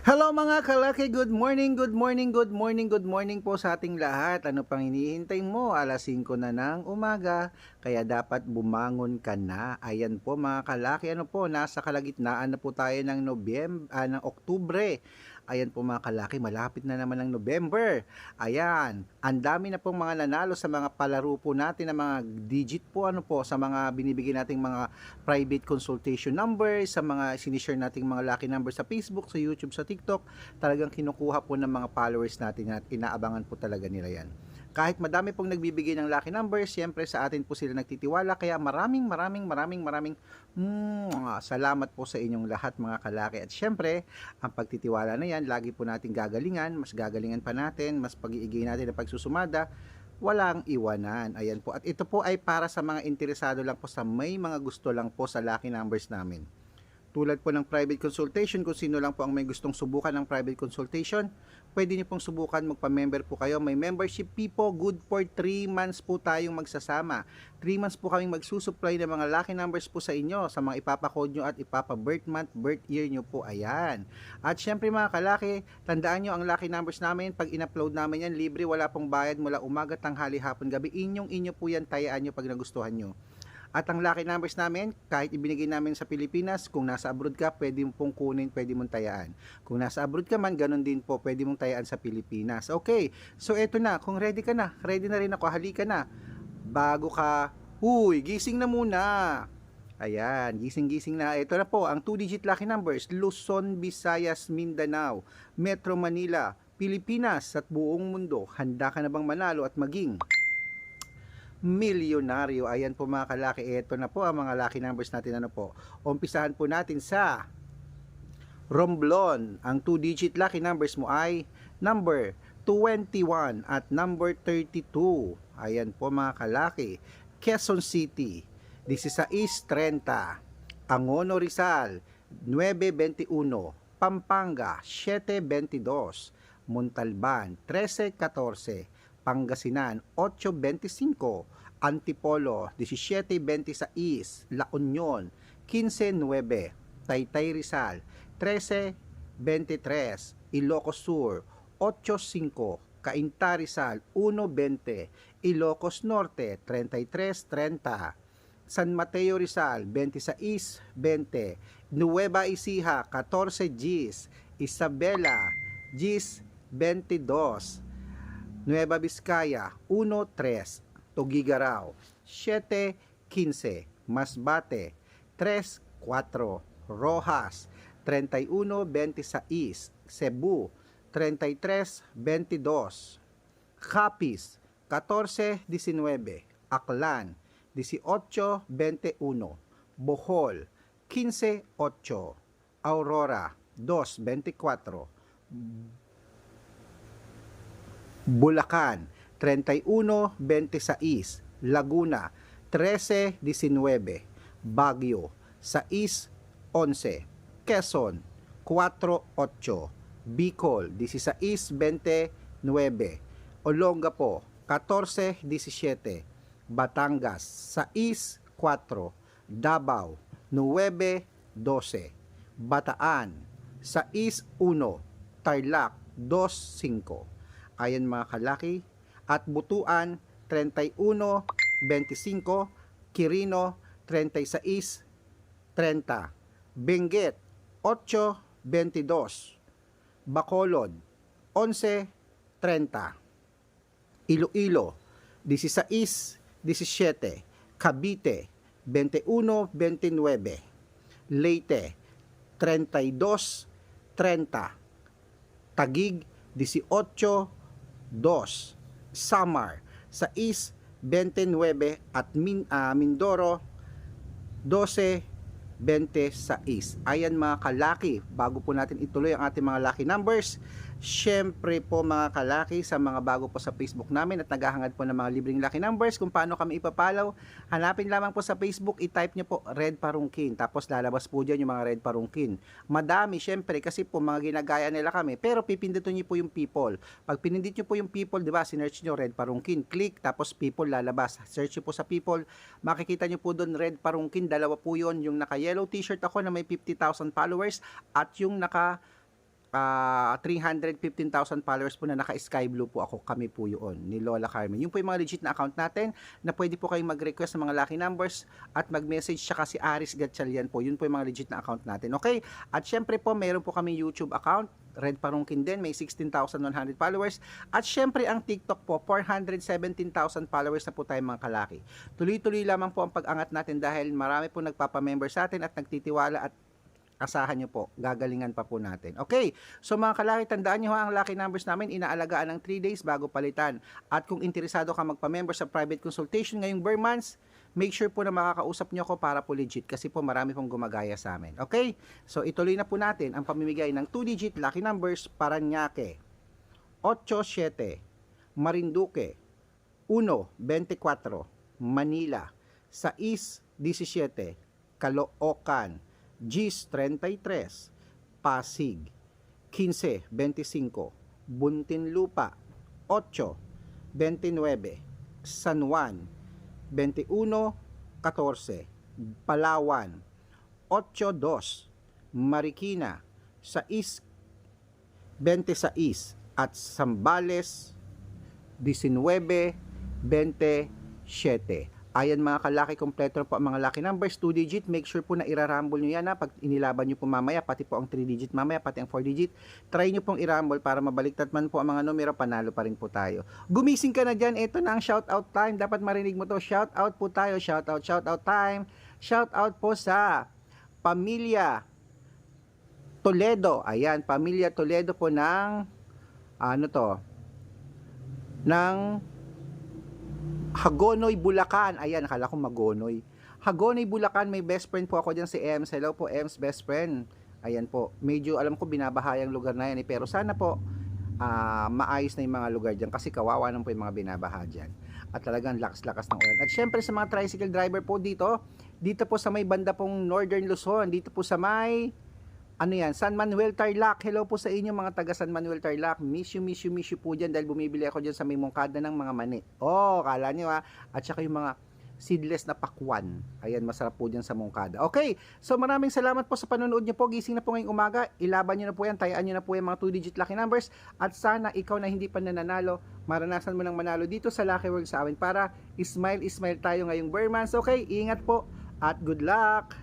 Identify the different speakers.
Speaker 1: Hello mga kalaki, good morning, good morning, good morning, good morning po sa ating lahat. Ano pang hinihintay mo? Alas 5 na ng umaga, kaya dapat bumangon ka na. Ayan po mga kalaki, ano po, nasa kalagitnaan na po tayo ng Nobyembre, ah, ng Oktubre. Ayan po mga kalaki, malapit na naman ng November. Ayan, ang dami na pong mga nanalo sa mga palaro po natin na mga digit po, ano po, sa mga binibigay nating mga private consultation number, sa mga sinishare nating mga lucky number sa Facebook, sa YouTube, sa TikTok, talagang kinukuha po ng mga followers natin at inaabangan po talaga nila yan. Kahit madami pong nagbibigay ng lucky number, siyempre sa atin po sila nagtitiwala, kaya maraming maraming maraming maraming mm, salamat po sa inyong lahat mga kalaki. At siyempre, ang pagtitiwala na yan, lagi po natin gagalingan, mas gagalingan pa natin, mas pag-iigay natin ang pagsusumada, walang iwanan. Ayan po. At ito po ay para sa mga interesado lang po sa may mga gusto lang po sa lucky numbers namin. Tulad po ng private consultation, kung sino lang po ang may gustong subukan ng private consultation, pwede niyo pong subukan, magpa-member po kayo. May membership fee po, good for 3 months po tayong magsasama. 3 months po kaming magsusupply ng mga lucky numbers po sa inyo, sa mga ipapakode nyo at ipapa-birth month, birth year nyo po. Ayan. At syempre mga kalaki, tandaan nyo ang lucky numbers namin, pag in-upload namin yan, libre, wala pong bayad mula umaga, tanghali, hapon, gabi. Inyong inyo po yan, tayaan nyo pag nagustuhan nyo. At ang lucky numbers namin, kahit ibinigay namin sa Pilipinas, kung nasa abroad ka, pwede mong pong kunin, pwede mong tayaan. Kung nasa abroad ka man, ganun din po, pwede mong tayaan sa Pilipinas. Okay, so eto na, kung ready ka na, ready na rin ako, halika na. Bago ka, huy, gising na muna. Ayan, gising-gising na. Ito na po, ang 2-digit lucky numbers, Luzon, Visayas, Mindanao, Metro Manila, Pilipinas at buong mundo. Handa ka na bang manalo at maging milyonaryo. Ayan po mga kalaki. Ito na po ang mga lucky numbers natin. Ano po? Umpisahan po natin sa Romblon. Ang 2-digit lucky numbers mo ay number 21 at number 32. Ayan po mga kalaki. Quezon City, 1630. Angono Rizal, 921. Pampanga, 722. Montalban, 1314. Pangasinan 8.25, Antipolo 17.26, La Union 15.9, Taytay Rizal 13.23, Ilocos Sur 8.5, Cainta Rizal 1.20, Ilocos Norte 33.30, San Mateo Rizal 26.20, Nueva Ecija 14 Gs, Isabela Gs 22, Nueva Vizcaya 1-3, Tugigaraw 7-15, Masbate 3-4, Rojas 31-26, Cebu 33-22, Capiz 14-19, Aklan 18-21, Bohol 15-8, Aurora 2-24, Bulacan 31-26, Laguna 13-19, Baguio 6-11, Quezon 4-8, Bicol 16-29, Olongapo 14-17, Batangas 6-4, Davao 9-12, Bataan 6-1, Tarlac 2-5, ayan mga kalaki, at Butuan 31-25, Quirino 36-30, Benguet 8-22, Bacolod 11-30, Iloilo 16-17, Cavite 21-29, Leyte 32-30, Tagig 18 2, Samar sa East 29 at Min, uh, Mindoro 12 20 sa East. Ayan mga kalaki, bago po natin ituloy ang ating mga lucky numbers, syempre po mga kalaki sa mga bago po sa Facebook namin at naghahangad po ng mga libreng lucky numbers kung paano kami ipapalaw, hanapin lamang po sa Facebook, i-type nyo po Red Parungkin, tapos lalabas po dyan yung mga Red Parungkin. Madami syempre kasi po mga ginagaya nila kami, pero pipindutin nyo po yung people. Pag pinindit nyo po yung people, di ba, sinerch nyo Red Parungkin, click, tapos people lalabas. Search nyo po sa people, makikita nyo po doon Red Parungkin, dalawa po yun, yung naka yellow t-shirt ako na may 50,000 followers at yung naka ah, 315,000 followers po na naka-sky blue po ako, kami po yun, ni Lola Carmen. Yun po yung mga legit na account natin na pwede po kayong mag-request ng mga lucky numbers at mag-message siya si Aris Gatchalian po. Yun po yung mga legit na account natin. Okay? At syempre po, meron po kami YouTube account, Red Parungkin din, may 16,100 followers. At syempre ang TikTok po, 417,000 followers na po tayo mga kalaki. Tuloy-tuloy lamang po ang pag-angat natin dahil marami po nagpapamember sa atin at nagtitiwala at asahan nyo po, gagalingan pa po natin. Okay, so mga kalaki, tandaan nyo ha, ang lucky numbers namin, inaalagaan ng 3 days bago palitan. At kung interesado ka magpa-member sa private consultation ngayong bare months, make sure po na makakausap nyo ako para po legit kasi po marami pong gumagaya sa amin. Okay, so ituloy na po natin ang pamimigay ng 2-digit lucky numbers para Nyake, 87, Marinduque, 1-24, Manila, 6-17, Caloocan, Gis 33, Pasig, 15-25, Buntinlupa, 8, 29, San Juan, 21-14, Palawan, 8-2, Marikina, 6, 26, at Sambales, 19, 27. Ayan mga kalaki, kompleto po ang mga lucky numbers, 2 digit, make sure po na irarumble nyo yan ha, pag inilaban nyo po mamaya, pati po ang 3 digit mamaya, pati ang 4 digit, try nyo pong irumble para mabaliktad man po ang mga numero, panalo pa rin po tayo. Gumising ka na dyan, ito na ang shout out time, dapat marinig mo to, shout out po tayo, shout out, shout out time, shout out po sa pamilya Toledo, ayan, pamilya Toledo po ng, ano to, ng Hagonoy, Bulacan. Ayan, nakala ko Magonoy. Hagonoy, Bulacan, may best friend po ako dyan si Ems. Hello po, Ems, best friend. Ayan po, medyo alam ko binabaha yung lugar na yan eh, pero sana po ah, maayos na yung mga lugar dyan kasi kawawa naman po yung mga binabaha dyan. At talagang lakas-lakas ng ulan. At syempre sa mga tricycle driver po dito, dito po sa may banda pong Northern Luzon, dito po sa may ano yan, San Manuel Tarlac. Hello po sa inyo mga taga San Manuel Tarlac. Miss you, miss you, miss you po dyan dahil bumibili ako dyan sa may mungkada ng mga mani. Oh, kala nyo ha. At saka yung mga seedless na pakwan. Ayan, masarap po dyan sa mungkada. Okay, so maraming salamat po sa panonood nyo po. Gising na po ngayong umaga. Ilaban nyo na po yan. Tayaan nyo na po yung mga 2-digit lucky numbers. At sana ikaw na hindi pa nananalo, maranasan mo ng manalo dito sa Lucky World sa amin para smile, smile tayo ngayong Burmans. Okay, ingat po at good luck!